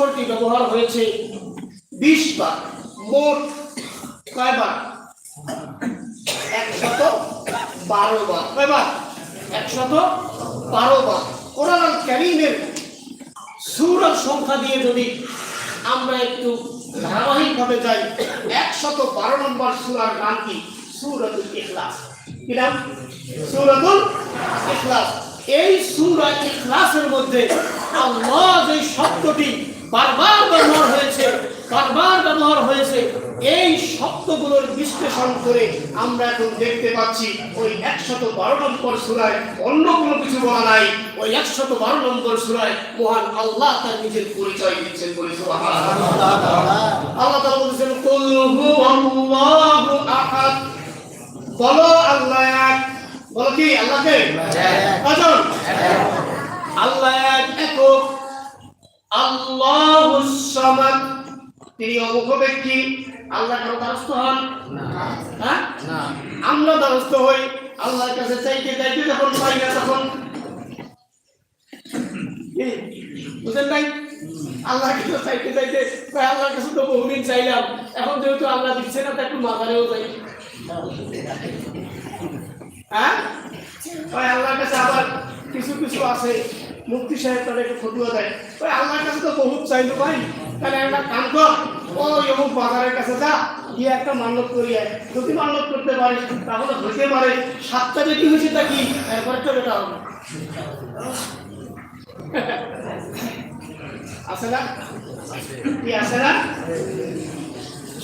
অক্ষরটি ব্যবহার হয়েছে বিশ বার, মোট কয়বার একশত বারো বার। কয়বার একশত বারো বার। কোরআন ক্যারিমের সুরার সংখ্যা দিয়ে যদি আমরা একটু ধারাবাহিকভাবে যাই, একশত বারো নম্বর সুরার নাম কি? সুরাতুল ইখলাস। কি নাম? সুরাতুল ইখলাস। এই সুরা ইখলাসের মধ্যে আল্লাহ যে শব্দটি বারবার ব্যবহার হয়েছে বারবার ব্যবহার হয়েছে। এই শব্দগুলোর বিশ্লেষণ করে আমরা এখন দেখতে পাচ্ছি ওই একশত বারো নম্বর সুরায় অন্য কোনো কিছু বলা নাই। ওই একশত বারো নম্বর সুরায় মহান আল্লাহ তার নিজের পরিচয় দিচ্ছেন বলে আল্লাহ বলেছেন আহাদ। বলো আল্লাহ এক। বলো কি আল্লাহকে? আল্লাহ এক একক আল্লাহুস সামাদ। তিনি অমুখ ব্যক্তি আল্লাহ কারও দ্বারস্থ হন? হ্যাঁ? আমরা দ্বারস্থ হই। আল্লাহর কাছে চাইতে চাইতে যখন পাই না তখন? বুঝেন নাই? আল্লাহর কাছে চাইতে চাইতে আল্লাহর কাছে তো বহুদিন চাইলাম। এখন যেহেতু আল্লাহ দিচ্ছে না তো একটু মাজারেও যাই। হ্যাঁ? আল্লাহর কাছে আবার কিছু কিছু আছে। মুক্তি সাহেব তাদের একটু ফটুয়া দেয় ওই আল্লাহর কাছে তো বহুত চাইলো ভাই। তাহলে একটা কাম কর। ওই অমুক বাজারের কাছে যা। গিয়ে একটা মান্যত করি যদি মান্যত করতে পারিস তাহলে হতে পারে। সাতটা বেটি হয়েছে তা কি? একটা বেটা হবে আছে না? কি আছে না?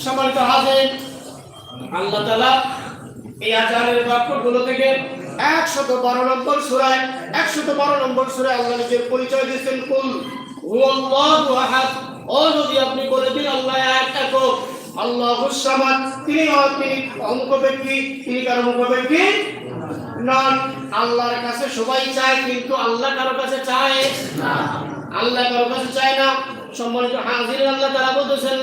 সম্মানিত হাজের, আল্লাহ তালা এই আজানের বাক্যগুলো থেকে একশত বারো নম্বর সুরায়, একশত বারো নম্বর সুরায় আল্লাহ নিজের পরিচয় দিয়েছেন। কুল হুয়াল্লাহু আহাদ। ও আপনি বলে দিন, আল্লাহ এক একক। আল্লাহ সামাদ। তিনি তিনি অমুক তিনি কারও মুখ ব্যক্তি নন। আল্লাহর কাছে সবাই চায়, কিন্তু আল্লাহ কারও কাছে চায় না। আল্লাহ কারও কাছে চায় না। সম্মানিত হাজির আল্লাহ তারা বলতেছেন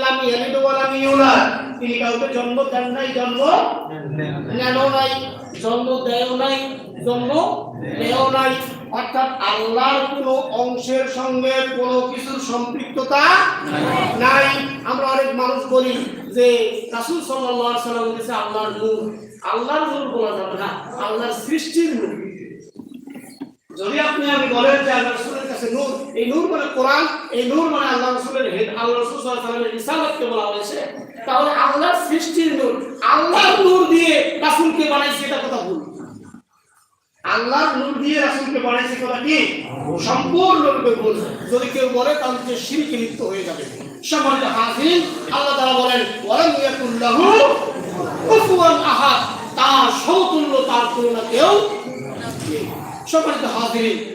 তিনি কাউকে জন্ম দেন নাই, জন্ম নেনও নাই, জন্ম দেয়ও নাই, জন্ম নেও নাই। অর্থাৎ আল্লাহর কোনো অংশের সঙ্গে কোনো কিছুর সম্পৃক্ততা নাই। আমরা অনেক মানুষ বলি যে, রাসূল আলাইহি সাল্লাম বলেছে আল্লাহর নূর। আল্লাহর নূর বলা যাবে না, আল্লাহর সৃষ্টির যদি আপনি আমি বলেন যে আল্লাহ কাছে নূর। এই নূর মানে কোরআন, এই নূর মানে আল্লাহ রসুলের হেদ আল্লাহ রসুল ওয়াসাল্লামের রিসালাতকে বলা হয়েছে। তাহলে আল্লাহর সৃষ্টির নূর, আল্লাহর নূর দিয়ে রাসূলকে বানাইছে এটা কথা ভুল। আল্লাহর নূর দিয়ে রাসূলকে বানাইছে কথা কি? সম্পূর্ণরূপে ভুল। যদি কেউ বলে, তাহলে সে শিরকে লিপ্ত হয়ে যাবে। সম্মানিত হাজির আল্লাহ তাআলা বলেন, ওয়ালাম ইয়াকুল্লাহু কুফুয়ান আহাদ। তার সমতুল্য তার তুলনা কেউ। সম্মানিত হাজির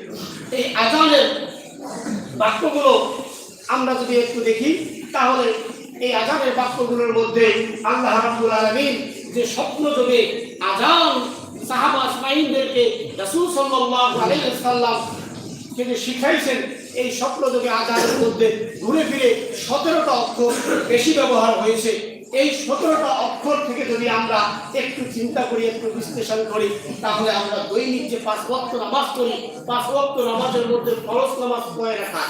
এই আজানের বাক্যগুলো আমরা যদি একটু দেখি, তাহলে এই আজানের বাক্যগুলোর মধ্যে আল্লাহ রাব্বুল আলামিন যে স্বপ্ন যোগে আজান, সাহাবা ইসমাইলদেরকে রাসূল সাল্লাল্লাহু আলাইহি ওয়াসাল্লাম তিনি শিখাইছেন, এই স্বপ্ন যোগে আজানের মধ্যে ঘুরে ফিরে সতেরোটা অক্ষর বেশি ব্যবহার হয়েছে। এই সতেরোটা অক্ষর থেকে যদি আমরা একটু চিন্তা করি, একটু বিশ্লেষণ করি, তাহলে আমরা দৈনিক যে পাঁচ ওয়াক্ত নামাজ করি পাঁচ ওয়াক্ত নামাজের মধ্যে ফরজ নামাজ কয় রাখা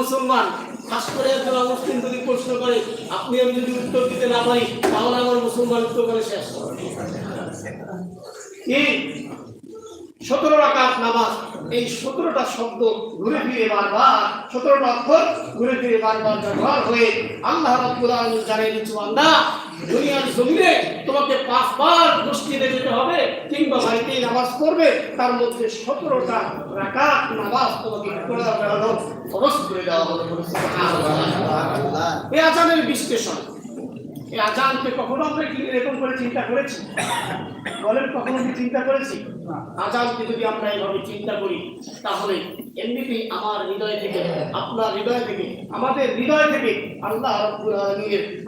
মুসলমান, খাস করে একজন মুসলিম যদি প্রশ্ন করে, আপনি আমি যদি উত্তর দিতে না পারি, তাহলে আমার মুসলমান উত্তর করে শেষ। সতেরো রাকাত নামাজ, এই সতেরোটা শব্দ ঘুরে ফিরে বারবার, সতেরোটা অক্ষর ঘুরে ফিরে বারবার ব্যবহার হয়ে আল্লাহ রাব্বুল আলামিন দিচ্ছেন বান্দা, দুনিয়ার জমিনে তোমাকে পাঁচবার যেতে হবে, কিংবা বাড়িতেই নামাজ পড়বে, তার মধ্যে সতেরোটা রাকাত নামাজ তোমাকে পড়া করে দেওয়া হবে? আজানের বিশ্লেষণ। আজানকে কখনো আমরা কি এরকম করে চিন্তা করেছি? বলেন, কখনো কি চিন্তা করেছি? আজানকে যদি আমরা এইভাবে চিন্তা করি, তাহলে এমনিতেই আমার হৃদয় থেকে, আপনার হৃদয় থেকে, আমাদের হৃদয় থেকে আল্লাহ রাব্বুল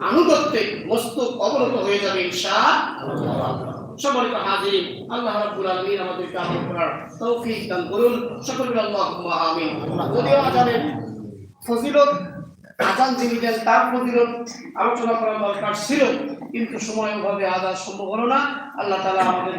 আনুগত্যে মস্তক অবনত হয়ে যাবে ইনশাআল্লাহ। সম্মানিত হাজির, আল্লাহ রাব্বুল আলামিন আমাদেরকে আমল করার তৌফিক দান করুন। সকলে আল্লাহুম্মা আমিন। যদিও আজানের ফজিলত আজান যিনি দেন, তার প্রতিরোধ আলোচনা করা দরকার ছিল। কিন্তু সময় ওভাবে আজান সম্ভব হলো না। আল্লাহ তালা আমাদের